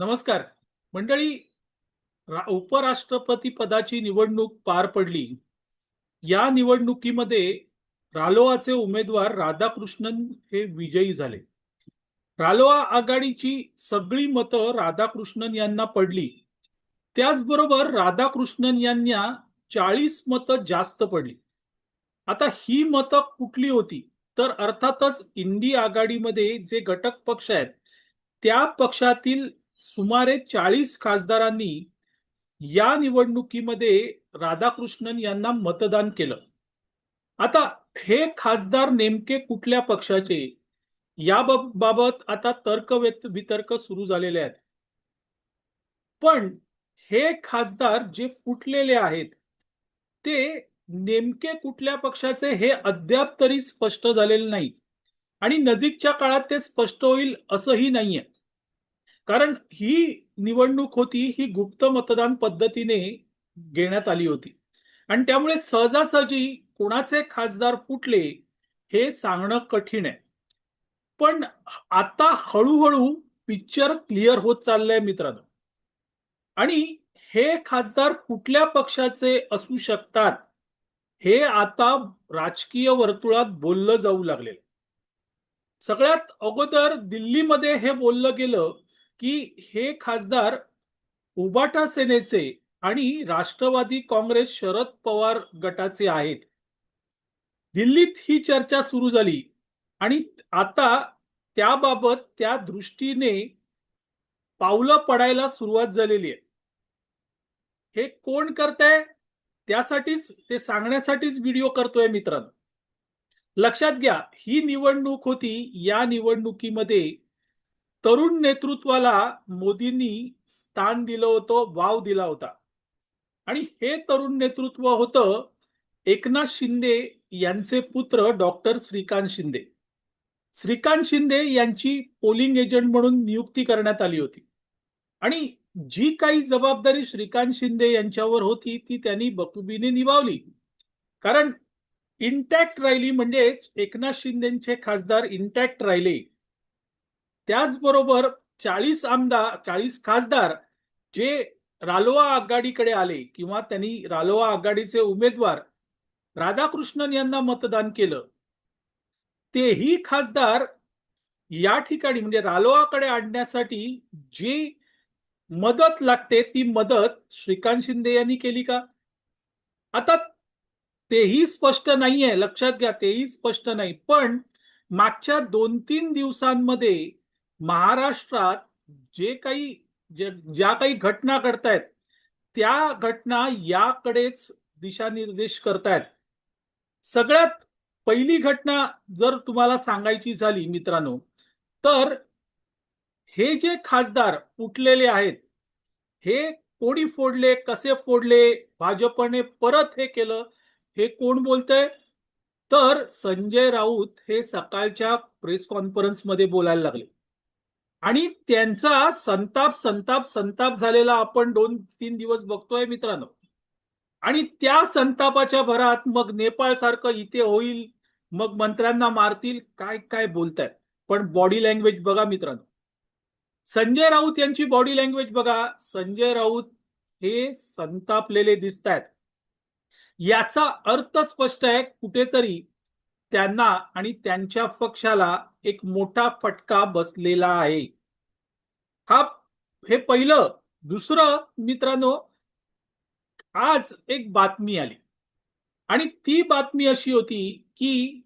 नमस्कार. मंडळी रा- उपराष्ट्रपती पदाची निवडणूक पार पडली. या निवडणुकीमध्ये रालोआचे उमेदवार राधाकृष्णन हे विजयी झाले. रालोआ आघाडीची सगळी मतं राधाकृष्णन यांना पडली. त्याचबरोबर राधाकृष्णन यांना चाळीस मतं जास्त पडली. आता ही मतं कुठली होती? तर अर्थातच इंडी आघाडीमध्ये जे घटक पक्ष आहेत त्या पक्षातील सुमारे चाळीस खासदारांनी या निवडणुकीमध्ये राधाकृष्णन यांना मतदान केलं. आता हे खासदार नेमके कुठल्या पक्षाचे? या बाबत आता तर्क वितर्क सुरू झालेले आहेत. पण हे खासदार जे फुटलेले आहेत ते नेमके कुठल्या पक्षाचे हे अद्याप तरी स्पष्ट झालेले नाही आणि नजीकच्या काळात ते स्पष्ट होईल असंही नाहीये. कारण ही निवडणूक होती ही गुप्त मतदान पद्धतीने घेण्यात आली होती. आणि त्यामुळे सहजासहजी कोणाचे खासदार फुटले हे सांगणं कठीण आहे. पण आता हळूहळू पिक्चर क्लिअर होत चाललंय मित्रांनो. आणि हे खासदार कुठल्या पक्षाचे असू शकतात हे आता राजकीय वर्तुळात बोललं जाऊ लागले सगळ्यात अगोदर दिल्लीमध्ये हे बोललं गेलं की हे खासदार उबाटा सेनेचे आणि राष्ट्रवादी काँग्रेस शरद पवार गटाचे आहेत. दिल्लीत ही चर्चा सुरू झाली आणि आता त्याबाबत त्या दृष्टीने पावलं पडायला सुरुवात झालेली आहे. हे कोण करताय? त्यासाठीच ते सांगण्यासाठीच व्हिडिओ करतोय मित्रांनो. लक्षात घ्या ही निवडणूक होती या निवडणुकीमध्ये तरुण नेतृत्वाला मोदींनी स्थान दिलं होतं वाव दिला होता. आणि हे तरुण नेतृत्व होतं एकनाथ शिंदे यांचे पुत्र डॉक्टर श्रीकांत शिंदे. श्रीकांत शिंदे यांची पोलिंग एजंट म्हणून नियुक्ती करण्यात आली होती. आणि जी काही जबाबदारी श्रीकांत शिंदे यांच्यावर होती ती त्यांनी बखुबीने निभावली. कारण इंटॅक्ट राहिली म्हणजेच एकनाथ शिंदेचे खासदार इंटॅक्ट राहिले. त्याचबरोबर चाळीस आमदार चाळीस खासदार जे रालोआ आघाडीकडे आले किंवा त्यांनी रालोआ आघाडीचे उमेदवार राधाकृष्णन यांना मतदान केलं तेही खासदार या ठिकाणी म्हणजे रालोआकडे आणण्यासाठी जी मदत लागते ती मदत श्रीकांत शिंदे यांनी केली का? आता तेही स्पष्ट नाहीये लक्षात घ्या तेही स्पष्ट नाही पण मागच्या दोन तीन दिवसांमध्ये महाराष्ट्रात जे काही ज्या काही घटना घडतायत त्या घटना याकडेच दिशानिर्देश करतायत. सगळ्यात पहिली घटना जर तुम्हाला सांगायची झाली मित्रांनो तर हे जे खासदार उठलेले आहेत हे कोणी फोडले कसे फोडले भाजपने परत हे केलं हे कोण बोलतंय? तर संजय राऊत हे सकाळच्या प्रेस कॉन्फरन्समध्ये बोलायला लागले. आणि त्यांचा संताप संताप संताप झालेला आपण दोन तीन दिवस बघतोय मित्रांनो. आणि त्या संतापाच्या भरात मग नेपाळ सारखं इथे होईल मग मंत्र्यांना मारतील काय काय बोलतायत. पण बॉडी लँग्वेज बघा मित्रांनो. संजय राऊत यांची बॉडी लँग्वेज बघा. संजय राऊत हे संतापलेले दिसत आहेत याचा अर्थ स्पष्ट आहे कुठेतरी त्यांना आणि त्यांच्या पक्षाला एक मोठा फटका बसलेला आहे. हा हे पहिलं. दुसरं मित्रांनो आज एक बातमी आली. आणि ती बातमी अशी होती की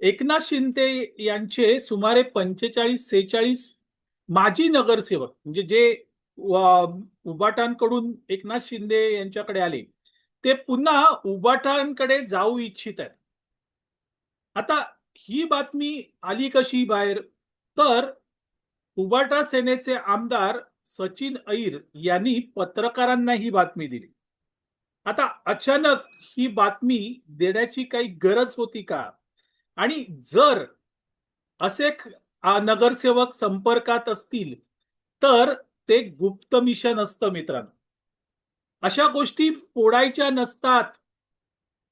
एकनाथ शिंदे यांचे सुमारे पंचेचाळीस सेहेचाळीस माजी नगरसेवक म्हणजे जे उबाटांकडून एकनाथ शिंदे यांच्याकडे आले ते पुन्हा उबाटांकडे जाऊ इच्छित आहेत. आता ही बातमी आली कशी बाहेर? तर उबाटा सेनेचे आमदार सचिन ऐर यांनी पत्रकारांना ही बातमी दिली. आता अचानक ही बातमी देण्याची काही गरज होती का? आणि जर असे नगरसेवक संपर्कात असतील तर ते गुप्त मिशन असतं मित्रांनो. अशा गोष्टी फोडायच्या नसतात.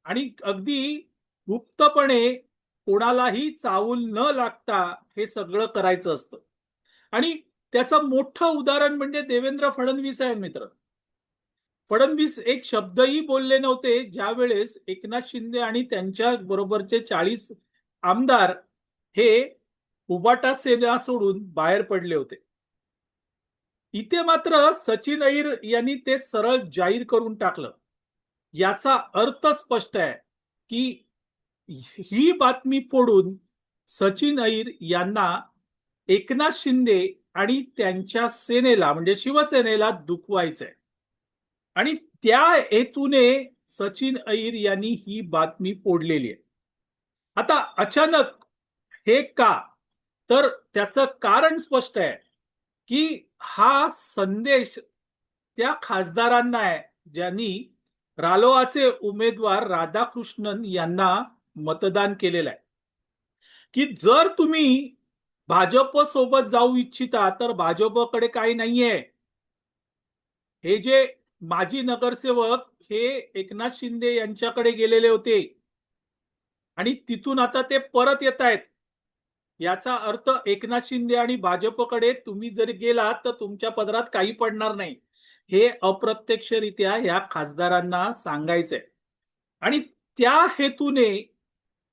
आणि अगदी गुप्तपणे कोणालाही चावूल न लागता हे सगळं करायचं असतं. आणि त्याचं मोठं उदाहरण म्हणजे देवेंद्र फडणवीस आहे मित्र. फडणवीस एक शब्दही बोलले नव्हते. ज्या वेळेस एकनाथ शिंदे आणि त्यांच्या बरोबरचे चाळीस आमदार हे उबाटा सेना सोडून बाहेर पडले होते. इथे मात्र सचिन अईर यांनी ते सरळ जाहीर करून टाकलं. याचा अर्थ स्पष्ट आहे की ही बातमी फोडून सचिन अईर यांना एकनाथ शिंदे आणि त्यांच्या सेनेला म्हणजे शिवसेनेला दुखवायचंय. आणि त्या हेतूने सचिन अईर यांनी ही बातमी फोडलेली आहे. आता अचानक हे का? तर त्याचं कारण स्पष्ट आहे की हा संदेश त्या खासदारांना आहे ज्यांनी रालोआचे उमेदवार राधाकृष्णन यांना मतदान केलेलं आहे. की जर तुम्ही भाजप सोबत जाऊ इच्छिता तर भाजपकडे काही नाहीये. हे जे माजी नगरसेवक हे एकनाथ शिंदे यांच्याकडे गेलेले होते. आणि तिथून आता ते परत येत आहेत याचा अर्थ एकनाथ शिंदे आणि भाजपकडे तुम्ही जर गेलात तर तुमच्या पदरात काही पडणार नाही. हे अप्रत्यक्षरित्या या खासदारांना सांगायचंय. आणि त्या हेतूने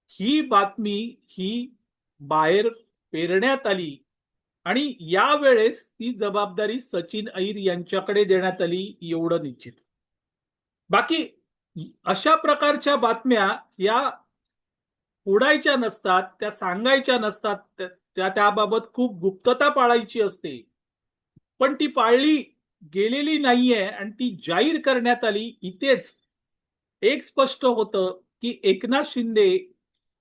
ही बातमी ही बाहेर पेरण्यात आली आणि यावेळेस ती जबाबदारी सचिन अईर यांच्याकडे देण्यात आली एवढं निश्चित. बाकी अशा प्रकारच्या बातम्या या उडायच्या नसतात त्या सांगायच्या नसतात त्या- त्याबाबत खूप गुप्तता पाळायची असते. पण ती पाळली गेलेली नाहीये आणि ती जाहीर करण्यात आली. इथेच एक स्पष्ट होतं की एकनाथ शिंदे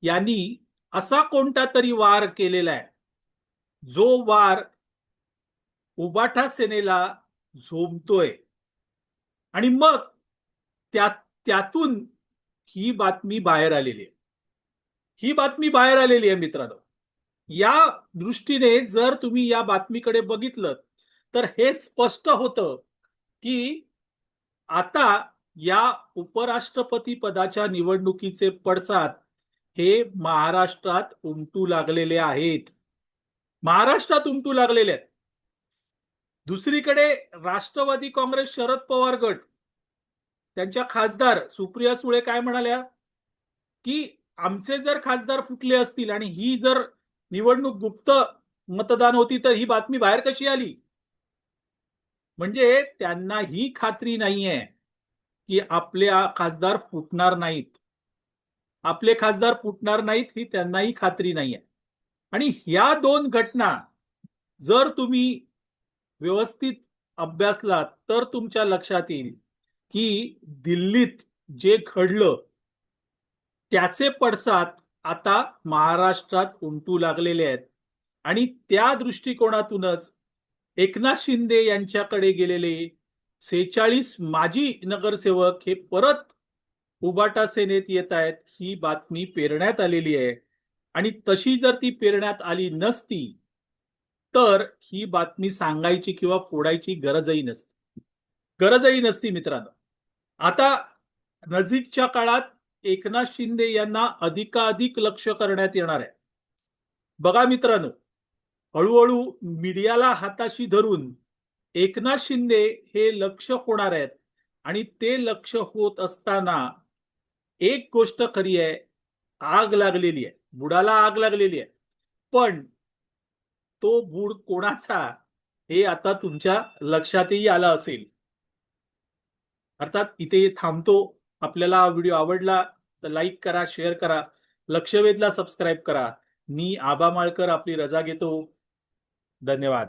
यांनी असा कोणता तरी वार केलेला आहे. जो वार उबाठा सेनेला झोपतोय आणि मग त्या त्यातून ही बातमी बाहेर आलेली आहे. ही बातमी बाहेर आलेली आहे मित्रांनो. या दृष्टीने जर तुम्ही या बातमीकडे बघितलं तर हे स्पष्ट होतं की आता या उपराष्ट्रपती पदाच्या निवडणुकीचे पडसाद हे महाराष्ट्रात उमटू लागलेले आहेत. महाराष्ट्रात उमटू लागलेले आहेत. दुसरीकडे राष्ट्रवादी काँग्रेस शरद पवार गट त्यांच्या खासदार सुप्रिया सुळे काय म्हणाल्या? की आमचे जर खासदार फुटले असतील आणि ही जर निवडणूक गुप्त मतदान होती तर ही बातमी बाहेर कशी आली? म्हणजे त्यांना ही खात्री नाहीये की आपले खासदार फुटणार नाहीत. आपले खासदार फुटणार नाहीत ही त्यांनाही खात्री नाहीये. आणि ह्या दोन घटना जर तुम्ही व्यवस्थित अभ्यासलात तर तुमच्या लक्षात येईल की दिल्लीत जे घडलं त्याचे पडसाद आता महाराष्ट्रात उमटू लागलेले आहेत. आणि त्या दृष्टिकोनातूनच एकनाथ शिंदे यांच्याकडे गेलेले सेहेचाळीस माजी नगरसेवक हे परत उबाटा सेनेत येत आहेत ही बातमी पेरण्यात आलेली आहे. आणि तशी जर ती पेरण्यात आली नसती तर ही बातमी सांगायची किंवा फोडायची गरजही नसती. गरजही नसती मित्रांनो. आता नजीकच्या काळात एकनाथ शिंदे यांना अधिकाधिक लक्ष करण्यात येणार आहे. बघा मित्रांनो हळूहळू मीडियाला हाताशी धरून एकनाथ शिंदे हे लक्ष होणार आहेत आणि ते लक्ष होत असताना एक गोष्ट खरी आहे आग लागलेली आहे. बुडाला आग लागलेली आहे. पण तो बुड कोणाचा हे आता तुमच्या लक्षातही आलं असेल. अर्थात इथे थांबतो. आपल्याला हा व्हिडिओ आवडला तर लाईक करा शेअर करा लक्षवेधला सबस्क्राईब करा. मी आबा माळकर आपली रजा घेतो. धन्यवाद.